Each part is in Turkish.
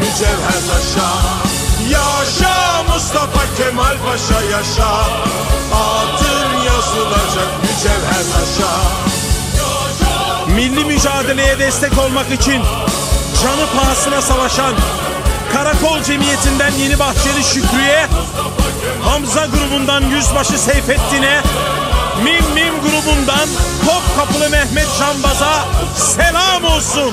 mücevher taşa Yaşa Mustafa Kemal Paşa yaşa. Adın yazılacak mücevher taşa Milli mücadeleye destek olmak için canı pahasına savaşan Karakol Cemiyeti'nden Yeni Bahçeli Şükrü'ye, Hamza grubundan Yüzbaşı Seyfettin'e, Mim Mim grubundan Topkapılı Mehmet Canbaz'a selam olsun.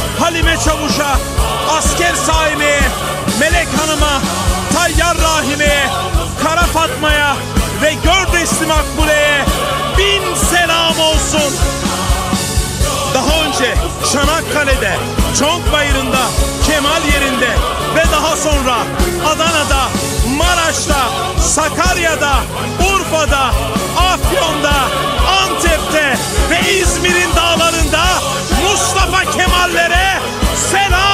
Halime Çavuş'a, Asker Saime'ye, Melek Hanım'a, Tayyar Rahime'ye, Kara Fatma'ya ve Gördesli Makbule'ye bin selam olsun. Daha önce Çanakkale'de, Çonkbayırı'nda, Kemal yerinde ve daha sonra Adana'da, Maraş'ta, Sakarya'da, Urfa'da, Afyon'da, Antep'te ve İzmir'in set off.